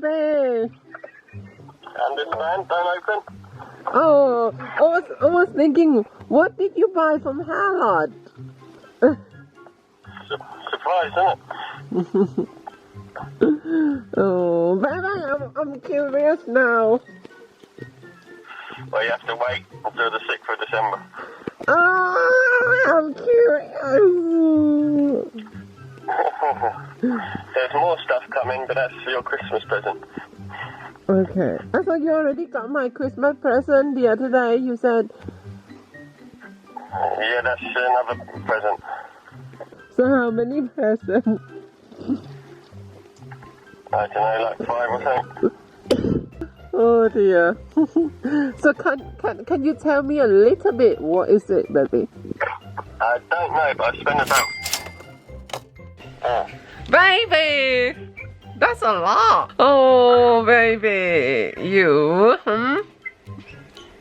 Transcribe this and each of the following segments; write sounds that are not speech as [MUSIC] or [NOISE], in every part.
baby. Understand? Don't open. Oh, I was, I was thinking, what did you buy from Harrod? Su- surprise, isn't it? [LAUGHS] Oh, baby, I'm, I'm curious now. Well, you have to wait until the 6th of December. Oh, I'm curious. There's more stuff coming, but that's for your Christmas present. Okay. I thought you already got my Christmas present the other day. You said, Yeah, that's another present. so how many [LAUGHS] presents? I don't know, like five or something. Oh dear. [LAUGHS] so can, can can you tell me a little bit what is it, baby? I don't know, but I spent about. Baby, that's a lot. Oh, baby, you, hmm?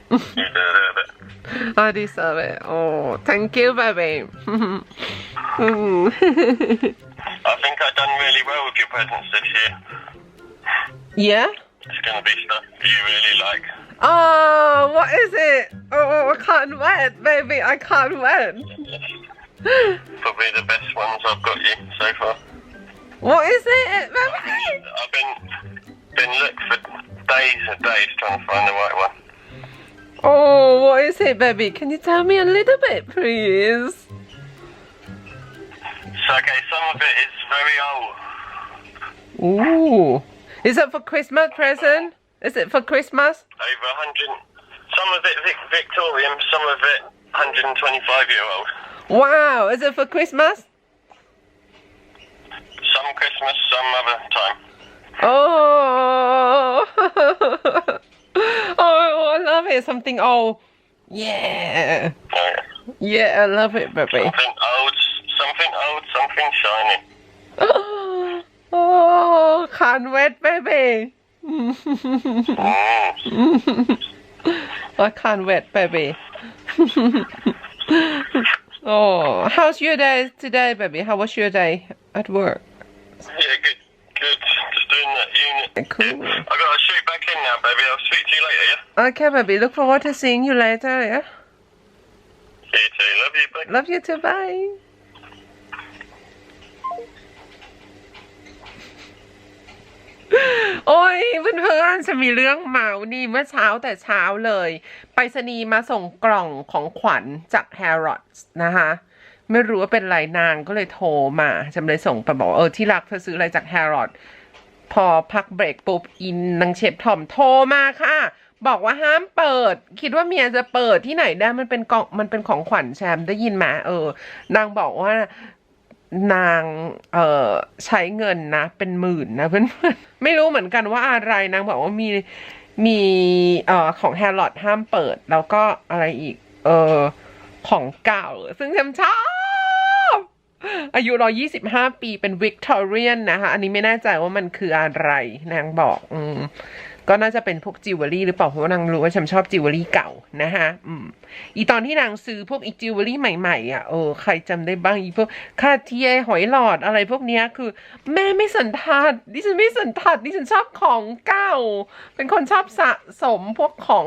[LAUGHS] you deserve it. I deserve it. Oh, thank you, baby. [LAUGHS] I think I've done really well with your presents this year. yeah. It's to be stuff you really like. Oh, what is it? Oh, I can't wait, baby. I can't wait. Probably the best ones I've got you so far. What is it, baby? I've been been looking for days and days trying to find the right one. Oh, what is it, baby? Can you tell me a little bit, please? So okay, some of it is very old. Ooh. Is it for Christmas present? Is it for Christmas? Over 100. Some of it Victorian, some of it 125 year old. Wow. Is it for Christmas? Some Christmas, some other time. Oh. [LAUGHS] oh, I love it. Something old. Yeah. Oh, yeah. Yeah, I love it, baby. Something old, something old, something shiny. [GASPS] Oh, can't wait, baby. Mm. [LAUGHS] I can't wait, baby. [LAUGHS] oh, how's your day today, baby? How was your day at work? Yeah, good, good. Just doing that unit. Cool. I gotta shoot back in now, baby. I'll speak to you later, yeah? Okay, baby. Look forward to seeing you later. Yeah. See you too. Love you, bye. Love you too. Bye. โอ้ยเพื่อนๆจะมีเรื่องเมานี่เมื่อเช้าแต่เช้าเลยไปรษณีย์มาส่งกล่องของขวัญจาก Harrods นะคะ ไม่รู้ว่าเป็นไรนางก็เลยโทรมาจำเลยส่งไปบอกเออที่รักเธอซื้ออะไรจาก Harrods พอพักเบรกปุ๊บอินนางเชฟทอมโทรมาค่ะ บอกว่าห้ามเปิด คิดว่าเมียจะเปิดที่ไหนได้มันเป็นกล่องมันเป็นของขวัญแชมป์ได้ยินไหมเออนางบอกว่า นางเอ่อใช้เงินนะ เป็นหมื่นนะเพื่อนๆไม่รู้เหมือนกันว่าอะไรนางบอกว่ามีมีเอ่อของแฮร์รอดห้ามเปิด แล้วก็อะไรอีก เออของเก่า ซึ่งฉันชอบอายุร้อยี่สิบห้าปีเป็นวิกตอเรียนนะคะ อันนี้ไม่แน่ใจว่ามันคืออะไร นางบอก อืม ก็น่าจะเป็นพวกจิวเวลรี่หรือเปล่าเพราะว่านางรู้ว่าฉันชอบจิวเวลรี่เก่านะคะอืมอีตอนที่นางซื้อพวกอีจิวเวลรี่ใหม่ๆอะเออใครจำได้บ้างอีพวกคาเทียหอยหลอดอะไรพวกเนี้ยคือ แม่ไม่สันทัดดิฉันไม่สันทัดดิฉันชอบของเก่า เป็นคนชอบสะสมพวกของ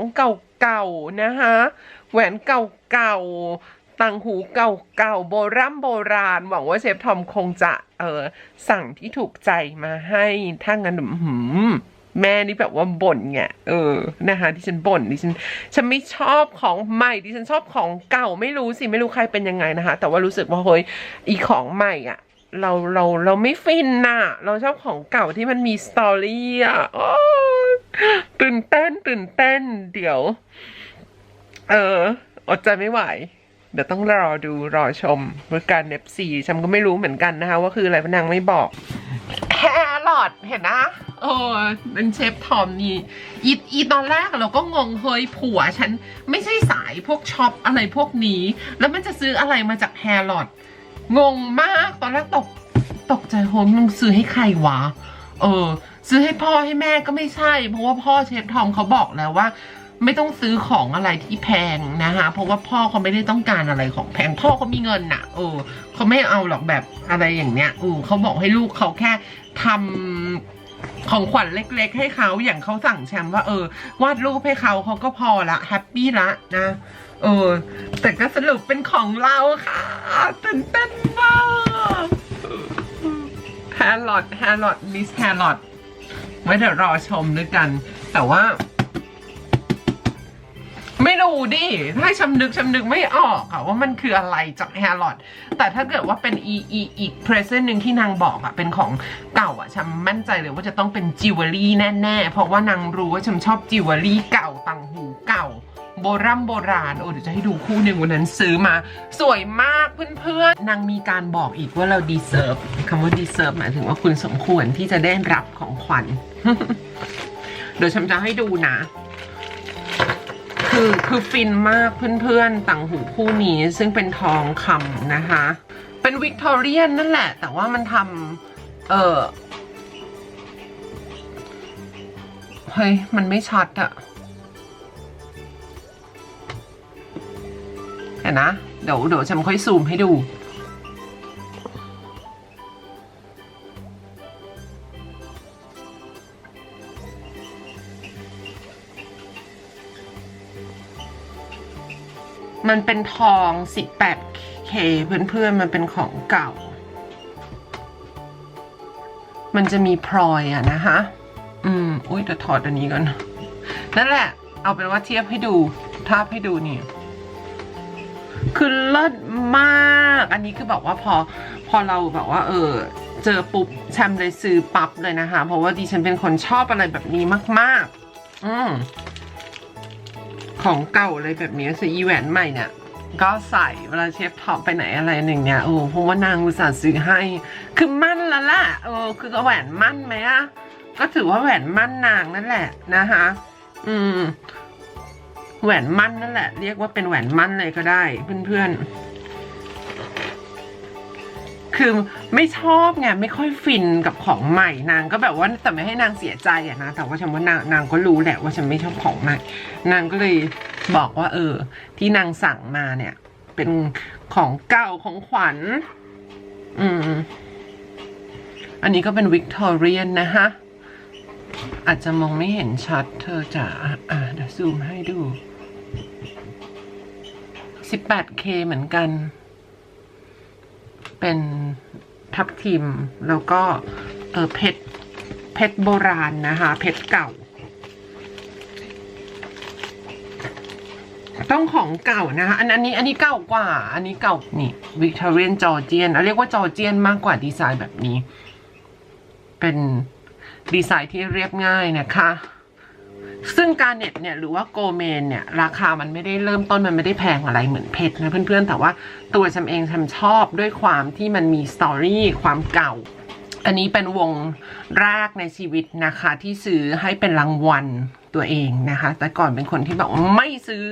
เก่าๆนะคะแหวนเก่าๆต่างหูเก่าๆโบราโบราณ หวังว่าเชฟทอมคงจะเออสั่งที่ถูกใจมาให้ถ้างั้นหืม แม่นี่แบบว่าบ่นไงเออนะคะที่ฉันบ่นดิฉันฉันไม่ชอบของใหม่ดิฉันชอบของเก่าไม่รู้สิไม่รู้ใครเป็นยังไงนะคะ แต่ว่ารู้สึกว่าเฮ้ยอีของใหม่อะ เราเราเราไม่ฟินน่ะ เราชอบของเก่าที่มันมีสตอรี่อะอตื่นเต้นตื่นเต้น เดี๋ยว เอออดใจไม่ไหวเดี๋ยวต้องรอดูรอชมเมื่อการเนฟซีฉันก็ไม่รู้เหมือนกันนะคะ ว่าคืออะไรพนางไม่บอก อดเห็นนะเออเป็นเชฟทอมนี่อีอีตอนแรกเราก็งงเฮ้ยผัวฉันไม่ใช่สายพวกช็อปอะไรพวกนี้ แล้วมันจะซื้ออะไรมาจากแฮร์รอดงงมากตอนแรกตกตกใจโฮมึงซื้อให้ใครวะ เออ ซื้อให้พ่อให้แม่ก็ไม่ใช่ เพราะว่าพ่อเชฟทอมเขาบอกแล้วว่า ไม่ต้องซื้อของอะไรที่แพงนะคะเพราะว่าพ่อเขาไม่ได้ต้องการอะไรของแพงพ่อเขามีเงินน่ะเออเขาไม่เอาหรอกแบบอะไรอย่างเนี้ยเออเขาบอกให้ลูกเขาแค่ทำของขวัญเล็ก ๆ ให้เขาอย่างเขาสั่งแชมป์ว่า เออ วาดรูปให้เขาเขาก็พอละแฮปปี้ละนะเออ แต่ก็สรุปเป็นของเราค่ะตื่นเต้นมากแฮร์ลอดแฮร์ลอดมิสแฮร์ลอดไว้เดี๋ยวรอชมด้วยกัน แต่ว่า รู้ดิถ้าให้ชำนึกชำนึกไม่ออกอะว่ามันคืออะไรจากแฮร์ลอดแต่ถ้าเกิดว่าเป็นอีอีอีกเพรสเซนต์หนึ่งที่นางบอกอะเป็นของเก่าอะฉันมั่นใจเลยว่าจะต้องเป็นจิวเวลรี่แน่ๆ เพราะว่านางรู้ว่าฉันชอบจิวเวลรี่เก่าต่างหูเก่าโบราณโบราณ โอ้เดี๋ยวจะให้ดูคู่หนึ่งวันนั้นซื้อมา สวยมากเพื่อนๆ นางมีการบอกอีกว่าเรา deserve คำว่า deserve หมายถึงว่าคุณสมควรที่จะได้รับของขวัญ เดี๋ยวฉันจะให้ดูนะ คือคือฟินมากเพื่อนๆ ต่างหูคู่นี้ซึ่งเป็นทองคำนะคะ เป็นวิกตอเรียนนั่นแหละ แต่ว่ามันทำเออเฮ้ย มันไม่ชัดอะเห็นนะ เดี๋ยวเดี๋ยวฉันค่อยซูมให้ดู มันเป็นทอง 18K เพื่อนๆ มันเป็นของเก่า มันจะมีพลอยอะนะคะ อืม อุ้ยเดี๋ยวถอดอันนี้ก่อน นั่นแหละ เอาเป็นว่าเทียบให้ดู ทาบให้ดูนี่ คือเลิศมาก อันนี้คือบอกว่าพอ พอเราแบบว่า เออ เจอปุ๊บแชมเลยซื้อปั๊บเลยนะคะ เพราะว่าดิฉันเป็นคนชอบอะไรแบบนี้มาก ๆ อืม ของเก่าอะไรแบบนี้ใส่ออีแหวนใหม่เนี่ยก็ใส่เวลาเชฟท็อปไปไหนอะไรหนึ่งเนี่ยโอ้เพราะว่านางอุตส่าห์ซื้อให้ คือมั่นแล้วล่ะโอ้คือแหวนมั่นไหมอะก็ถือว่าแหวนมั่นนางนั่นแหละนะคะอืม แหวนมั่นนั่นแหละ เรียกว่าเป็นแหวนมั่นเลยก็ได้ เพื่อนๆ คือไม่ชอบไงไม่ค่อยฟินกับของใหม่นางก็แบบว่าแต่ไม่ให้นางเสียใจอะนะแต่ว่าฉันว่านางนางก็รู้แหละว่าฉันไม่ชอบของใหม่ นางก็เลยบอกว่า เออ ที่นางสั่งมาเนี่ย เป็นของเก่าของขวัญ อืม อันนี้ก็เป็นวิกตอเรียนนะฮะ อาจจะมองไม่เห็นชัดเธอจ๋าอะเดี๋ยวซูมให้ดู 18K เหมือนกัน เป็นทับทิม แล้วก็เออเพชรเพชรโบราณนะคะ เพชรเก่า ต้องของเก่านะคะอันอันนี้อันนี้เก่ากว่า อันนี้เก่านี่วิกตอเรียนจอร์เจียนเรียกว่าจอร์เจียนมากกว่าดีไซน์แบบนี้ เป็นดีไซน์ที่เรียบง่ายนะคะ ซึ่งการเน็ตเนี่ยหรือว่าโกเมนเนี่ยราคามันไม่ได้เริ่มต้นมันไม่ได้แพงอะไรเหมือนเพชรนะเพื่อนๆ แต่ว่าตัวฉันเองฉันชอบด้วยความที่มันมีสตอรี่ความเก่า อันนี้เป็นวงแรกในชีวิตนะคะที่ซื้อให้เป็นรางวัลตัวเองนะคะ แต่ก่อนเป็นคนที่แบบว่าไม่ซื้อ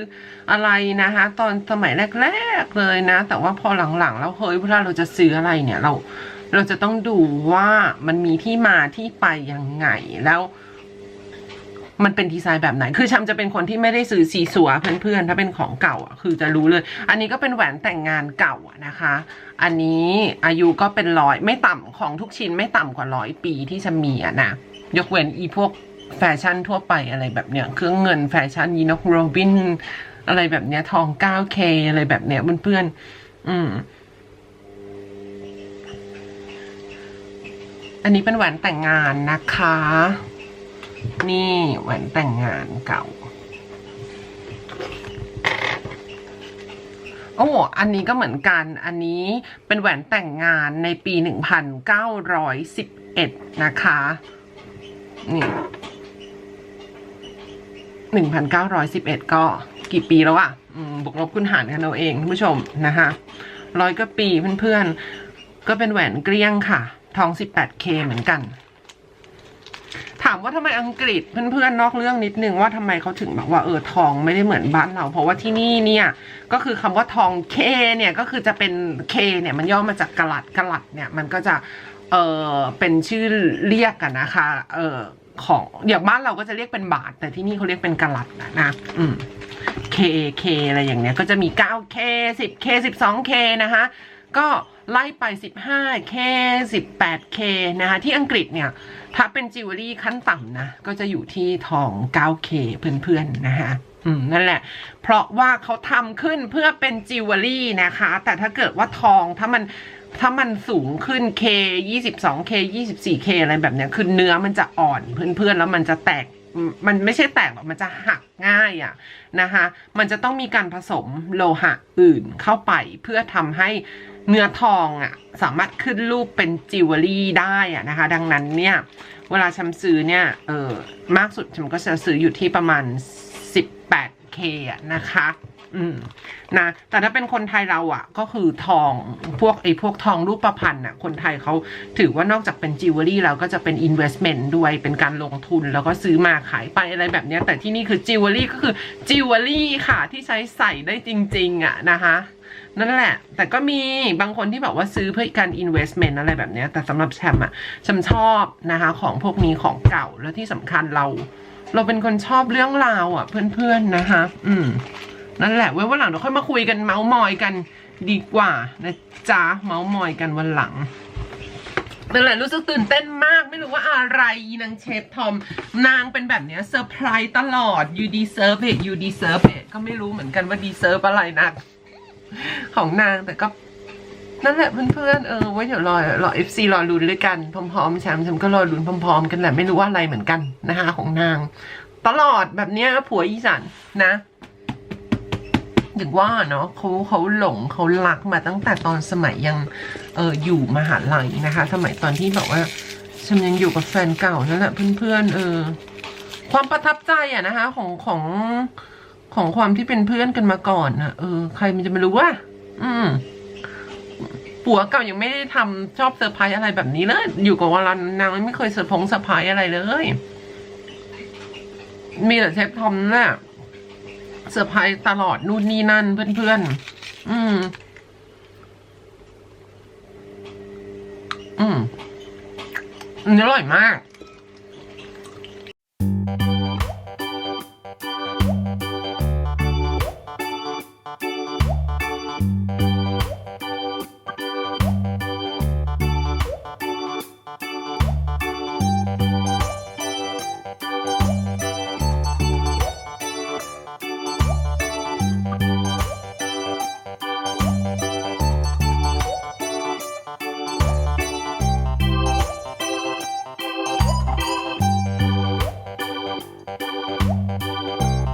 อะไรนะคะ ตอนสมัยแรกๆเลยนะ แต่ว่าพอหลังๆ แล้วเฮ้ยเวลาเราจะซื้ออะไรเนี่ยเราเราจะต้องดูว่ามันมีที่มาที่ไปยังไงแล้ว มันเป็นดีไซน์แบบไหน คือชัมจะเป็นคนที่ไม่ได้ซื้อซีสัวเพื่อนๆ ถ้าเป็นของเก่าอะ คือจะรู้เลย อันนี้ก็เป็นแหวนแต่งงานเก่านะคะ อันนี้อายุก็เป็นร้อยไม่ต่ำของทุกชิ้นไม่ต่ำกว่าร้อยปีที่จะมีอะนะ ยกเว้นอีพวกแฟชั่นทั่วไปอะไรแบบเนี้ย เครื่องเงินแฟชั่นยีนกโรบิน อะไรแบบเนี้ย ทอง 9K อะไรแบบเนี้ยเพื่อนๆ อืม อันนี้เป็นแหวนแต่งงานนะคะ นี่แหวนแต่งงานเก่า โอ้ อันนี้ก็เหมือนกัน อันนี้เป็นแหวนแต่งงานในปี 1911 นะคะ นี่ 1911 ก็กี่ปีแล้วอะบวกลบคูณหารกันเอาเองคุณผู้ชมนะคะร้อยก็ปีเพื่อนๆ ก็เป็นแหวนเกลี้ยงค่ะ ทอง 18K เหมือนกัน ถามว่าทำไมอังกฤษเพื่อนๆนอกเรื่องนิดนึงว่าทำไมเขาถึงแบบว่าเออทองไม่ได้เหมือนบ้านเรา เพราะว่าที่นี่เนี่ยก็คือคำว่าทองเคเนี่ยก็คือจะเป็นเคเนี่ยมันย่อมาจากกะลัดกะลัดเนี่ยมันก็จะเออเป็นชื่อเรียกกันนะคะเออของอย่างบ้านเราก็จะเรียกเป็นบาท แต่ที่นี่เขาเรียกเป็นกะลัดนะนะอืม K K อะไรอย่างเงี้ยก็จะมี 9K 10K 12K นะคะก็ ไล่ไป 15K 18K นะคะ ที่อังกฤษเนี่ย ถ้าเป็นจิวเวลรี่ขั้นต่ำนะ ก็จะอยู่ที่ทอง 9K เพื่อนๆนะคะอืมนั่นแหละ เพราะว่าเขาทำขึ้นเพื่อเป็นจิวเวลรี่นะคะ แต่ถ้าเกิดว่าทองถ้ามันถ้ามันสูงขึ้น K 22K 24K อะไรแบบเนี้ย คือเนื้อมันจะอ่อนเพื่อนๆ แล้วมันจะแตกมันไม่ใช่แตกหรอกมันจะหักง่ายอะนะคะ มันจะต้องมีการผสมโลหะอื่นเข้าไปเพื่อทำให้ เนื้อทองอะสามารถขึ้นรูปเป็นจิวเวลรี่ได้อะนะคะ ดังนั้นเนี่ย เวลาฉันซื้อเนี่ยเออมากสุดฉันก็จะซื้ออยู่ที่ประมาณ 18K อะนะคะ อืมนะแต่ถ้าเป็นคนไทยเราอะก็คือทองพวกไอ้พวกทองรูปประพันธ์อะคนไทยเขาถือว่านอกจากเป็นจิวเวลรี่แล้วก็จะเป็น investment ด้วยเป็นการลงทุนแล้วก็ซื้อมาขายไปอะไรแบบเนี้ย แต่ที่นี่คือจิวเวลรี่ก็คือจิวเวลรี่ค่ะที่ใช้ใส่ได้จริง ๆ อะนะคะ นั่นแหละ แต่ก็มีบางคนที่แบบว่าซื้อเพื่อการ investment อะไรแบบเนี้ยแต่สำหรับแชมป์อะแชมชอบนะคะ ของพวกนี้ของเก่าแล้วที่สำคัญเรา เราเป็นคนชอบเรื่องราวอะเพื่อนๆนะคะ อืม นั่นแหละ ไว้วันหลังเราค่อยมาคุยกันเมาส์มอยกันดีกว่านะจ๊ะเมาส์มอยกันวันหลังนั่นแหละรู้สึกตื่นเต้นมากไม่รู้ว่าอะไรนางเชฟทอม นางเป็นแบบเนี้ยเซอร์ไพรส์ตลอด you deserve it you deserve it ก็ไม่รู้เหมือนกันว่า deserve อะไรนัก ของนางแต่ก็นั่นแหละเพื่อนๆเออไว้เดี๋ยวรอรอ FC รอลุ้นด้วยกันพร้อมๆแชมป์แชมป์ก็รอลุ้นพร้อมๆ กันแหละไม่รู้ว่าอะไรเหมือนกันนะคะของนาง ตลอดแบบเนี้ยผัวอีสันนะอย่างว่าเนาะเขาเขาหลงเขารักมาตั้งแต่ตอนสมัยยังเอออยู่มหาลัยนะคะ สมัยตอนที่แบบว่าฉันยังอยู่กับแฟนเก่านั่นแหละเพื่อนๆเออ ความประทับใจอะนะคะ ของของ ของความที่เป็นเพื่อนกันมาก่อนนะเออ ใครมันจะไม่รู้ว่า อืมผัวเก่ายังไม่ได้ทำชอบเซอร์ไพรส์อะไรแบบนี้เลย อยู่กับวารันนางไม่เคยเซอร์พงเซอร์ไพรส์อะไรเลย มีแต่เชฟทอมน่ะเซอร์ไพรส์ตลอดนู่นนี่นั่นเพื่อนๆ อืม อืมอันนี้อร่อยมาก